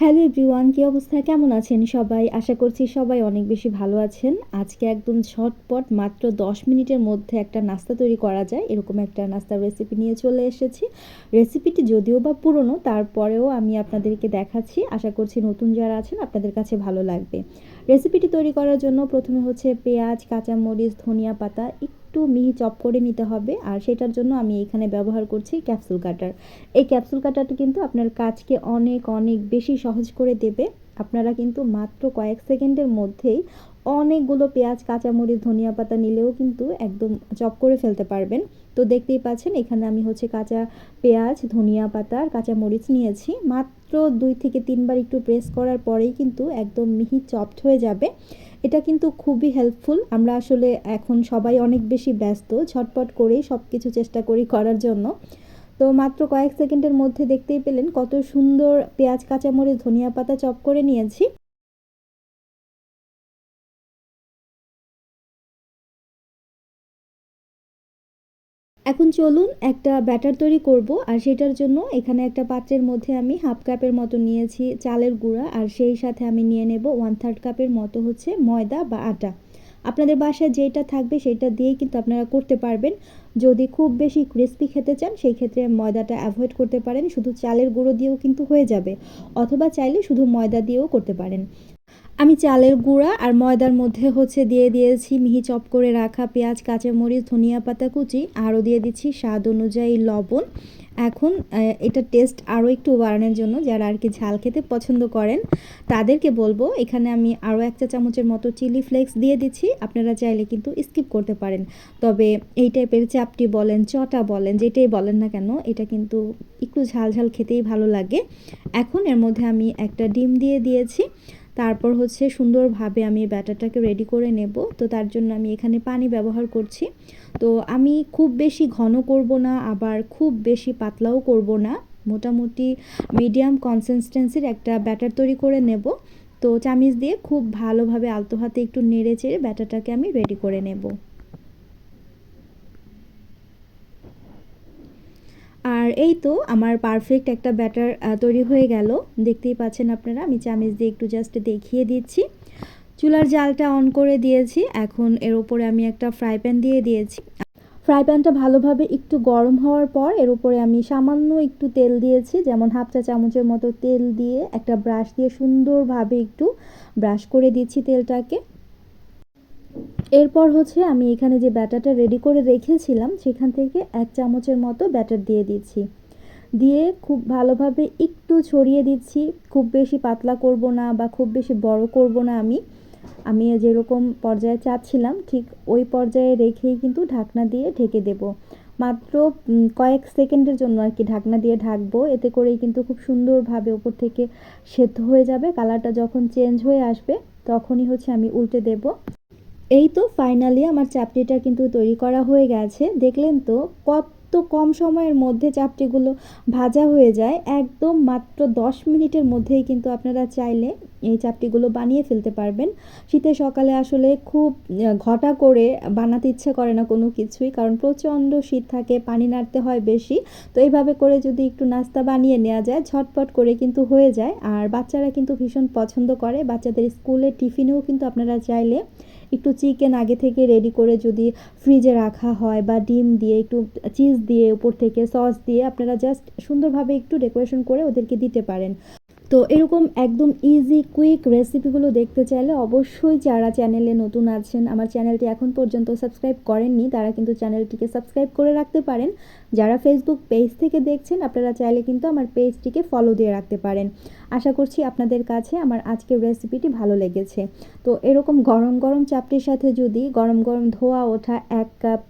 Hello everyone, কী অবস্থা? কেমন আছেন সবাই? আশা করছি সবাই অনেক বেশি ভালো আছেন। আজকে একদম ঝটপট মাত্র 10 মিনিটের মধ্যে একটা নাস্তা তৈরি করা যায়। এরকম একটা নাস্তার রেসিপি নিয়ে চলে এসেছি। রেসিপিটি যদিও বা পুরনো, তারপরেও আমি আপনাদেরকে দেখাচ্ছি। আশা করছি নতুন যারা আছেন, আপনাদের কাছে ভালো লাগবে। রেসিপিটি তৈরি করার জন্য প্রথমে হচ্ছে পেঁয়াজ, কাঁচামরিচ, ধনিয়া পাতা একটু মিহি চপ করে নিতে হবে আর সেটার জন্য আমি এখানে ব্যবহার করছি ক্যাপসুল কাটার। এই ক্যাপসুল কাটারটা কিন্তু আপনার কাজকে অনেক অনেক বেশি সহজ করে দেবে। আপনারা কিন্তু মাত্র কয়েক সেকেন্ডের মধ্যেই অনেকগুলো পেঁয়াজ, কাঁচামরিচ, ধনিয়া পাতা নিলেও কিন্তু একদম চপ করে ফেলতে পারবেন। তো দেখতেই পাচ্ছেন, এখানে আমি হচ্ছে কাঁচা পেঁয়াজ, ধনিয়া পাতা আর কাঁচামরিচ নিয়েছি। মাত্র দুই থেকে তিনবার একটু প্রেস করার পরেই কিন্তু একদম মিহি চপড হয়ে যাবে। এটা কিন্তু খুবই হেল্পফুল আমরা আসলে এখন সবাই অনেক বেশি ব্যস্ত, ঝটপট করেই সব কিছু চেষ্টা করি করার জন্য। তো মাত্র কয়েক সেকেন্ডের মধ্যে দেখতেই পেলেন কত সুন্দর পেঁয়াজ, কাঁচামরিচ, ধনিয়া পাতা চপ করে নিয়েছি। এখন চলুন একটা ব্যাটার তৈরি করব, আর সেটার জন্য এখানে একটা পাত্রের মধ্যে আমি হাফ কাপের মতো নিয়েছি চালের গুঁড়া, আর সেই সাথে আমি নিয়ে নেব ওয়ান থার্ড কাপের মতো হচ্ছে ময়দা বা আটা। আপনাদের বাসায় যেটা থাকবে সেটা দিয়েই কিন্তু আপনারা করতে পারবেন। যদি খুব বেশি ক্রিস্পি খেতে চান, সেই ক্ষেত্রে ময়দাটা অ্যাভয়েড করতে পারেন। শুধু চালের গুঁড়ো দিয়েও কিন্তু হয়ে যাবে, অথবা চাইলে শুধু ময়দা দিয়েও করতে পারেন। আমি চালের গুঁড়া আর ময়দার মধ্যে হচ্ছে দিয়ে দিয়েছি মিহি চপ করে রাখা পেঁয়াজ, কাঁচামরিচ, ধনিয়া পাতা কুচি, আরও দিয়ে দিচ্ছি স্বাদ অনুযায়ী লবণ। এখন এটা টেস্ট আরও একটু বাড়ানোর জন্য যারা আর কি ঝাল খেতে পছন্দ করেন, তাদেরকে বলব, এখানে আমি আরও এক চা চামচের মতো চিলি ফ্লেক্স দিয়ে দিচ্ছি, আপনারা চাইলে কিন্তু স্কিপ করতে পারেন। তবে এই টাইপের চাপটি বলেন, চটা বলেন, যেটাই বলেন না কেন, এটা কিন্তু একটু ঝাল ঝাল খেতেই ভালো লাগে। এখন এর মধ্যে আমি একটা ডিম দিয়ে দিয়েছি। তারপর হচ্ছে সুন্দরভাবে আমি ব্যাটারটাকে রেডি করে নেব। তো তার জন্য আমি এখানে পানি ব্যবহার করছি। তো আমি খুব বেশি ঘন করব না, আবার খুব বেশি পাতলাও করব না। মোটামুটি মিডিয়াম কনসিস্টেন্সির একটা ব্যাটার তৈরি করে নেব। তো চামিচ দিয়ে খুব ভালোভাবে আলতো হাতে একটু নেড়ে চেড়ে ব্যাটারটাকে আমি রেডি করে নেব। আর এই তো আমার পারফেক্ট একটা ব্যাটার তৈরি হয়ে গেল। দেখতেই পাচ্ছেন আপনারা, আমি চামিচ দিয়ে একটু জাস্ট দেখিয়ে দিচ্ছি। চুলার জালটা অন করে দিয়েছি। এখন এর উপরে আমি একটা ফ্রাই প্যান দিয়ে দিয়েছি। ফ্রাই প্যানটা ভালোভাবে একটু গরম হওয়ার পর এর উপরে আমি সামান্য একটু তেল দিয়েছি, যেমন হাফ চা চামচের মতো তেল দিয়ে একটা ব্রাশ দিয়ে সুন্দরভাবে একটু ব্রাশ করে দিচ্ছি তেলটাকে। এরপর হচ্ছে আমি এখানে যে ব্যাটারটা রেডি করে রেখেছিলাম, সেখান থেকে এক চামচের মতো ব্যাটার দিয়ে দিচ্ছি। দিয়ে খুব ভালোভাবে একটু ছড়িয়ে দিচ্ছি। খুব বেশি পাতলা করব না বা খুব বেশি বড় করব না আমি। আমি যেরকম পর্যায়ে চাচ্ছিলাম, ঠিক ওই পর্যায়ে রেখেই কিন্তু ঢাকনা দিয়ে ঢেকে দেব। মাত্র কয়েক সেকেন্ডের জন্য আর কি ঢাকনা দিয়ে ঢাকবো। এতে করেই কিন্তু খুব সুন্দরভাবে ওপর থেকে সেদ্ধ হয়ে যাবে। কালারটা যখন চেঞ্জ হয়ে আসবে, তখনই হচ্ছে আমি উল্টে দেব। এই তো ফাইনালি আমার চাপটিটা কিন্তু তৈরি করা হয়ে গেছে। দেখলেন তো, কত কম সময়ের মধ্যে চাপটিগুলো ভাজা হয়ে যায়। একদম মাত্র দশ মিনিটের মধ্যেই কিন্তু আপনারা চাইলে এই চাপটিগুলো বানিয়ে ফেলতে পারবেন। শীতের সকালে আসলে খুব ঘটা করে বানাতে ইচ্ছে করে না কোনো কিছুই, কারণ প্রচণ্ড শীত থাকে, পানি নাড়তে হয় বেশি। তো এইভাবে করে যদি একটু নাস্তা বানিয়ে নেওয়া যায়, ঝটপট করে কিন্তু হয়ে যায়। আর বাচ্চারা কিন্তু ভীষণ পছন্দ করে। বাচ্চাদের স্কুলের টিফিনেও কিন্তু আপনারা চাইলে একটু চিকেন আগে থেকে রেডি করে যদি ফ্রিজে রাখা হয় বা ডিম দিয়ে একটু চিজ দিয়ে উপর থেকে সস দিয়ে আপনারা জাস্ট সুন্দরভাবে একটু ডেকোরেশন করে ওদেরকে দিতে পারেন। তো এরকম একদম ইজি কুইক রেসিপিগুলো দেখতে চাইলে অবশ্যই যারা চ্যানেলে নতুন আছেন, আমার চ্যানেলটি এখন পর্যন্ত সাবস্ক্রাইব করেননি, তারা কিন্তু চ্যানেলটিকে সাবস্ক্রাইব করে রাখতে পারেন। যারা ফেসবুক পেজ থেকে দেখছেন, আপনারা চাইলে কিন্তু আমার পেজটিকে ফলো দিয়ে রাখতে পারেন। আশা করছি আপনাদের কাছে আমার আজকের রেসিপিটি ভালো লেগেছে। তো এরকম গরম গরম চাপটির সাথে যদি গরম গরম ধোয়া ওঠা এক কাপ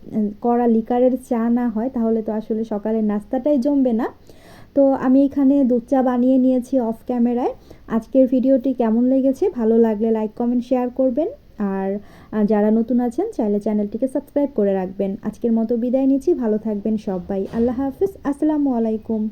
কড়া লিকারের চা না হয়, তাহলে তো আসলে সকালের নাস্তাটাই জমবে না। তো আমি এখানে দুধ চা বানিয়ে নিয়েছি অফ ক্যামেরায়। আজকের ভিডিওটি কেমন লেগেছে? ভালো লাগলে লাইক, কমেন্ট, শেয়ার করবেন। আর যারা নতুন আছেন, চাইলে চ্যানেলটিকে সাবস্ক্রাইব করে রাখবেন। আজকের মতো বিদায় নিচ্ছি। ভালো থাকবেন সবাই। আল্লাহ হাফিজ। আসসালামু আলাইকুম।